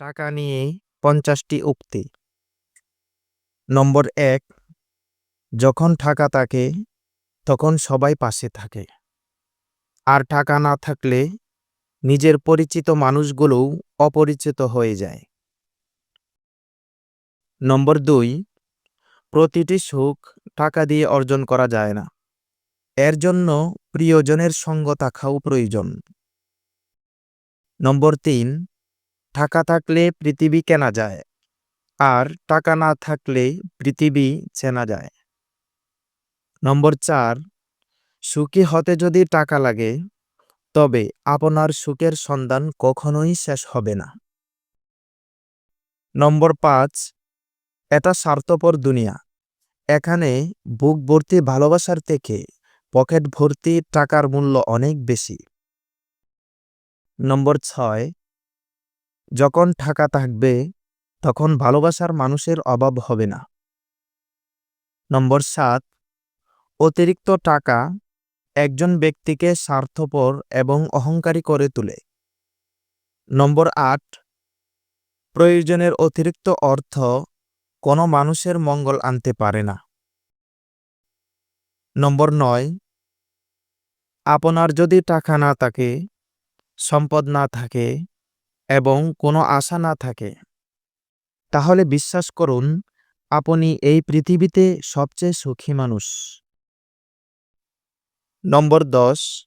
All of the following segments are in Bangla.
টাকা নিয়ে পঞ্চাশটি উক্তি। নম্বর এক, যখন টাকা থাকে, তখন সবাই পাশে থাকে। আর টাকা না থাকলে নিজের পরিচিত মানুষগুলোও অপরিচিত হয়ে যায়। নম্বর দুই, প্রতিটি সুখ টাকা দিয়ে অর্জন করা যায় না। এর জন্য প্রিয়জনের সঙ্গ থাকাও প্রয়োজন। নম্বর তিন টাকা থাকলে পৃথিবী কেনা যায় আর টাকা না থাকলে পৃথিবী চেনা যায়। নম্বর চার, সুখী হতে যদি টাকা লাগে, তবে আপনার সুখের সন্ধান কখনোই শেষ হবে না। নম্বর পাঁচ, এটা স্বার্থপর দুনিয়া। এখানে বুক ভর্তি ভালোবাসার থেকে পকেট ভর্তি টাকার মূল্য অনেক বেশি। নম্বর ছয় যখন টাকা থাকবে, তখন ভালোবাসার মানুষের অভাব হবে না। নম্বর সাত, অতিরিক্ত টাকা একজন ব্যক্তিকে স্বার্থপর এবং অহংকারী করে তোলে। নম্বর আট, প্রয়োজনের অতিরিক্ত অর্থ কোনো মানুষের মঙ্গল আনতে পারে না। নম্বর নয়, আপনার যদি টাকা না থাকে, সম্পদ না থাকে এবং কোনো আশা না থাকে। তাহলে বিশ্বাস করুন, আপনি এই পৃথিবীতে সবচেয়ে সুখী মানুষ। নম্বর দশ,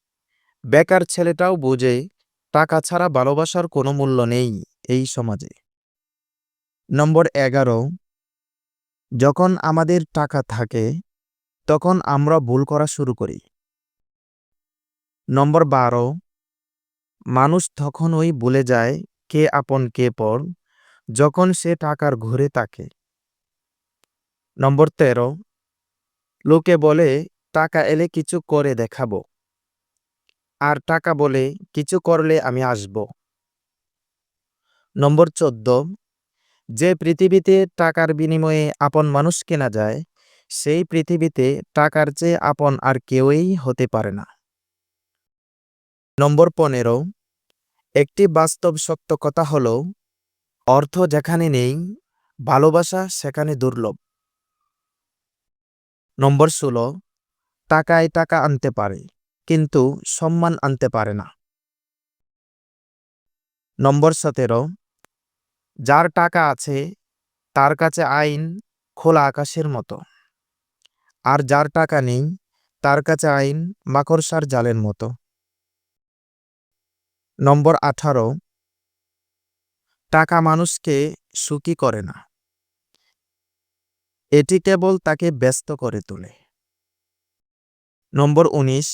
বেকার ছেলেটাও বোঝে, টাকা ছাড়া ভালোবাসার কোনো মূল্য নেই এই সমাজে। নম্বর এগারো, যখন আমাদের টাকা থাকে, তখন আমরা ভুল করা শুরু করি। নম্বর বারো মানুষ তখনই বলে যায়, কে আপন কে পর? যখন সে টাকার ঘুরে তাকে। নম্বর তেরো, লোকে বলে, টাকা এলে কিছু করে দেখাবো। আর টাকা বলে, কিছু করলে আমি আসব। নম্বর চোদ্দ, যে পৃথিবীতে টাকার বিনিময়ে আপন মানুষ কেনা যায়, সেই পৃথিবীতে টাকার চেয়ে আপন আর কেউই হতে পারে না। নম্বর পনেরো একটি বাস্তব সত্য কথা হল, অর্থ যেখানে নেই, ভালোবাসা সেখানে দুর্লভ। নম্বর ষোলো, টাকায় টাকা আনতে পারে, কিন্তু সম্মান আনতে পারে না। নম্বর সতেরো, যার টাকা আছে, তার কাছে আইন খোলা আকাশের মতো। আর যার টাকা নেই, তার কাছে আইন মাকড়সার জালের মতো। নম্বর আঠারো, টাকা মানুষকে সুখী করে না। এটি কেবল তাকে ব্যস্ত করে তোলে। নম্বর উনিশ,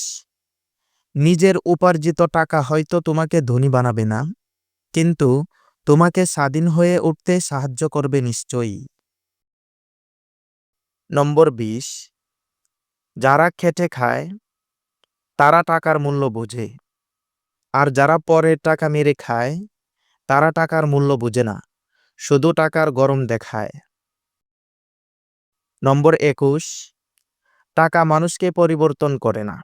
নিজের উপার্জিত টাকা হয়তো তোমাকে ধনী বানাবে না, কিন্তু তোমাকে স্বাধীন হয়ে উঠতে সাহায্য করবে নিশ্চয়ই। নম্বর বিশ, যারা খেটে খায়, তারা টাকার মূল্য বোঝে। আর যারা পরের টাকা মেরে খায়, তারা টাকার মূল্য বুঝে না, শুধু টাকার গরম দেখায়। নম্বর একুশ, টাকা মানুষকে পরিবর্তন করে না,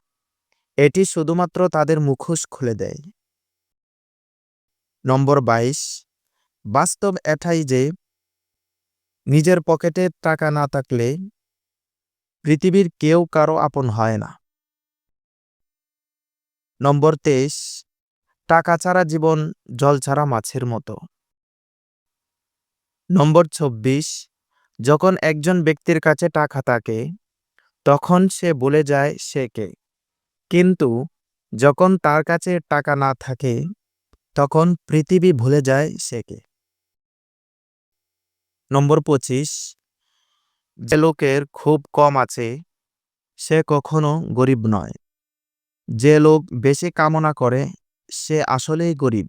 এটি শুধুমাত্র তাদের মুখোশ খুলে দেয়। নম্বর বাইশ, বাস্তব এটাই যে, নিজের পকেটে টাকা না থাকলে পৃথিবীর কেউ কারও আপন হয় না। নম্বর তেইশ টাকা ছাড়া জীবন জল ছাড়া মাছের মতো। নম্বর চব্বিশ, যখন একজন ব্যক্তির কাছে টাকা থাকে, তখন সে বলে যায় সে কে। কিন্তু যখন তার কাছে টাকা না থাকে, তখন পৃথিবী ভুলে যায় সে কে। নম্বর পঁচিশ, যে লোকের খুব কম আছে, সে কখনো গরিব নয়। যে লোক বেশি কামনা করে সে আসলেই গরিব।